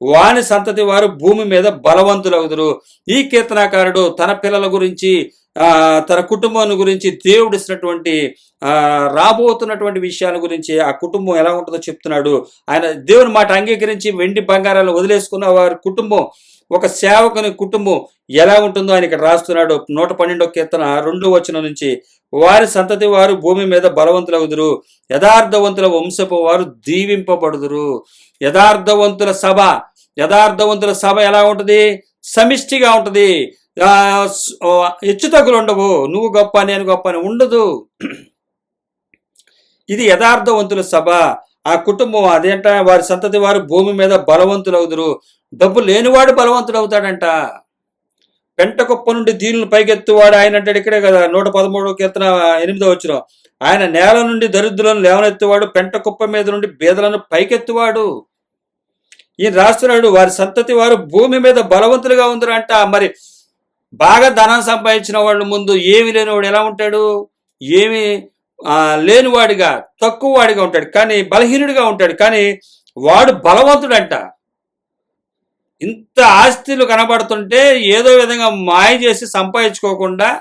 వాని సంతతి వారు భూమి మీద బలవంతులవుదురు ఈ కీర్తనాకారుడు తన పిల్లల గురించి ఆ, తన కుటుంబం గురించి దేవుడు ఇచ్చినటువంటి ఆ, రాబోతున్నటువంటి విషయాల గురించి ఆ కుటుంబం ఎలా ఉంటుందో చెప్తున్నాడు. ఆయన దేవుని మాట అంగీకరించి వెండి బంగారాలు వదిలేసుకున్న వారి కుటుంబం ఒక సేవకుని కుటుంబం ఎలా ఉంటుందో ఆయన ఇక్కడ రాస్తున్నాడు. నూట పన్నెండో కీర్తన రెండు వచనం నుంచి వారి సంతతి వారు భూమి మీద బలవంతులగుదురు. యథార్థవంతుల వంశపు వారు దీవింపబడుదురు. యథార్థవంతుల సభ యథార్థవంతుల సభ ఎలా ఉంటుంది? సమిష్టిగా ఉంటుంది. హెచ్చుతగ్గులు ఉండవు నువ్వు గొప్ప నేను గొప్ప అని ఉండదు. ఇది యథార్థవంతుల సభ. ఆ కుటుంబం అదేంట వారి సంతతి వారు భూమి మీద బలవంతులవుదురు. డబ్బు లేనివాడు బలవంతుడు అవుతాడంట పెంట కుప్ప నుండి దీనిని పైకెత్తువాడు ఆయన అంటాడు ఇక్కడే కదా నూట పదమూడవ కీర్తన ఎనిమిదో వచ్చిన ఆయన నేల నుండి దరిద్రులను లేవనెత్తువాడు పెంట కుప్ప మీద నుండి బీదలను పైకెత్తువాడు. ఈయన రాస్తున్నాడు వారి సంతతి వారు భూమి మీద బలవంతులుగా ఉందరంట. మరి బాగా ధనం సంపాదించిన వాళ్ళ ముందు ఏమి లేనివాడు ఎలా ఉంటాడు? ఏమి లేనివాడిగా తక్కువ వాడిగా ఉంటాడు కానీ బలహీనుడిగా ఉంటాడు కానీ వాడు బలవంతుడంట. ఇంత ఆస్తులు కనబడుతుంటే ఏదో విధంగా మాయ చేసి సంపాదించుకోకుండా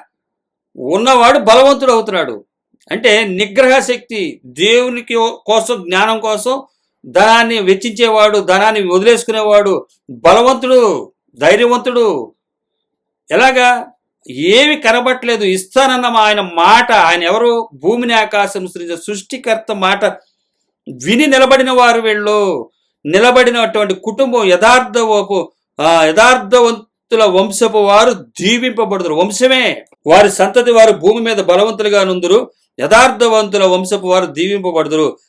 ఉన్నవాడు బలవంతుడు అవుతున్నాడు. అంటే నిగ్రహ శక్తి దేవునికి కోసం జ్ఞానం కోసం ధనాన్ని వెచ్చించేవాడు ధనాన్ని వదిలేసుకునేవాడు బలవంతుడు ధైర్యవంతుడు. ఎలాగా? ఏమి కనబట్టలేదు. ఇస్తానన్న మా ఆయన మాట ఆయన ఎవరు? భూమిని ఆకాశం సృష్టించిన సృష్టికర్త మాట విని నిలబడిన వారు వీళ్ళు. నిలబడినటువంటి కుటుంబం యథార్థపు యథార్థవంతుల వంశపు వారు దీవింపబడుదురు. వంశమే. వారి సంతతి వారు భూమి మీద బలవంతులుగా నుందురు యథార్థవంతుల వంశపు వారు దీవింపబడుదురు.